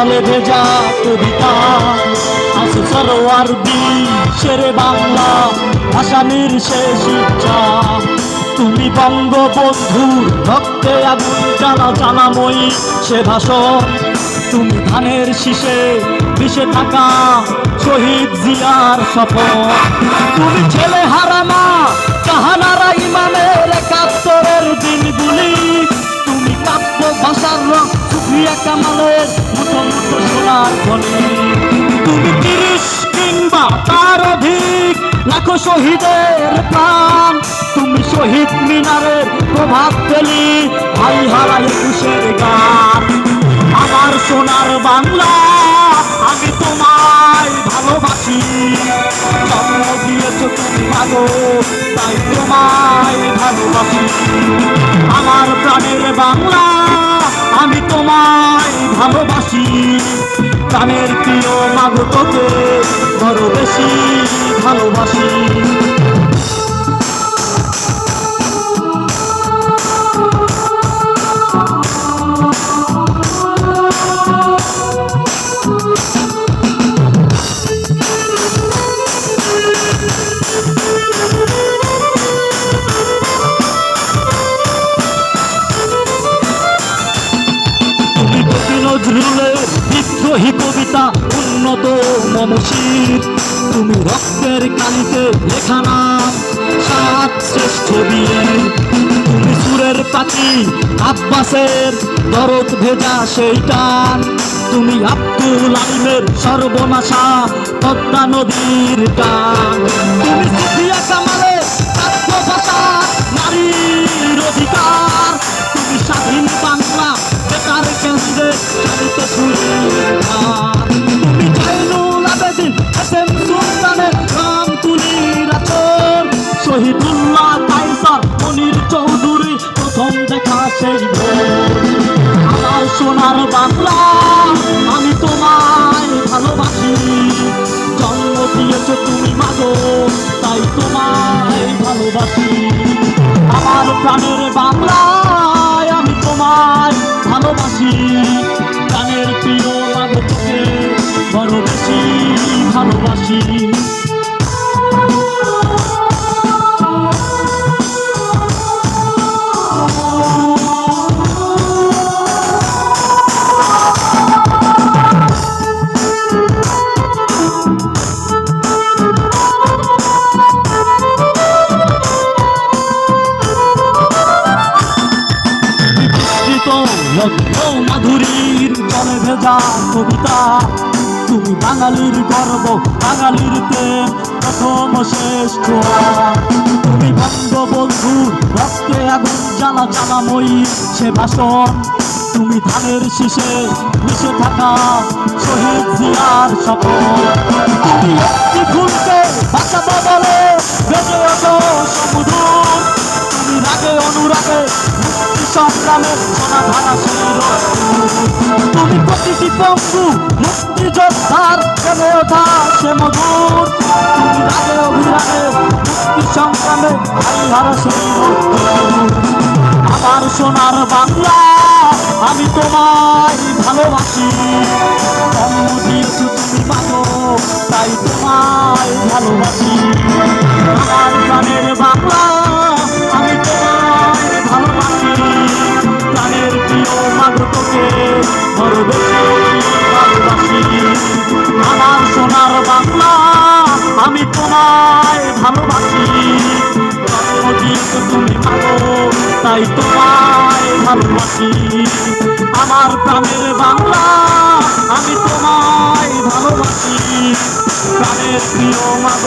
জলে ভেজা কবিতা আছে সরোয়ার শেরে বাংলা ভাষানির শেষ ইচ্ছা। তুমি বঙ্গবন্ধুর ভক্তে আগুন জ্বালা জ্বালাময়ী সে ভাষণ। তুমি ধানের শীষে মিশে থাকা শহীদ জিয়ার শপথ। তুমি ছেলে হারামা, কাহানারা ইমামের লাখো শহীদের প্রাণ। তুমি শহীদ মিনারের প্রভাব পেলি ভাই হারাই একুশের গান। আমার সোনার বাংলা, আমি তোমায় ভালোবাসি। জন্ম দিয়েছ তুমি ভালো তাই তোমায় ভালোবাসি। আমার প্রাণের বাংলা, আমি তোমায় ভালোবাসি। প্রাণের প্রিয় মাগো তোকে বড় বেশি ভালোবাসি। বিদ্রোহী কবিতা উন্নত মমশির তুমি রক্তের কালিতে লেখা নাম সাত শ্রেষ্ঠ বীর তুমি সুরের পাখি, আব্বাসের দরদ ভেজা সেই টান তুমি আব্দুল আলিমের সর্বনাশা পদ্মা নদীর টান। তুমি আমার সোনার বাংলা, আমি তোমায় ভালোবাসি। জন্ম দিয়েছ তুমি মাগো, তাই তোমায় ভালোবাসি। আমার প্রাণের বাংলায় মাধুরীর জলে ভেজা কবিতা। তুমি বাঙালির গর্ব, বাঙালির প্রেম, প্রথম শ্রেষ্ঠ তুমি বঙ্গবন্ধু রক্তে আগুন জ্বালা জ্বালাময়ী সে ভাষণ। তুমি ধানের শীষে মিশে থাকা শহীদ জিয়ার শপথ তুমি একটি ফুলকে বাঁচাবো বলে, বেজে ওঠো সমুদূর। তুমি রাগে, অনুরাগে মুক্তি সংগ্রামে সোনা ধারা। তুমি প্রতিটি পঙ্গু মুক্তি যোদ্ধার প্রেমে ওঠা সে মধুর রাগে মুক্তি সংগ্রামে আমার সোনার বাংলা, আমি তোমায় ভালোবাসি। তুমি তাই তোমায় ভালোবাসি। তাই তোমায় ভালোবাসি। আমার প্রাণের বাংলা আমি তোমায় ভালোবাসি। প্রাণের প্রিয় মাদ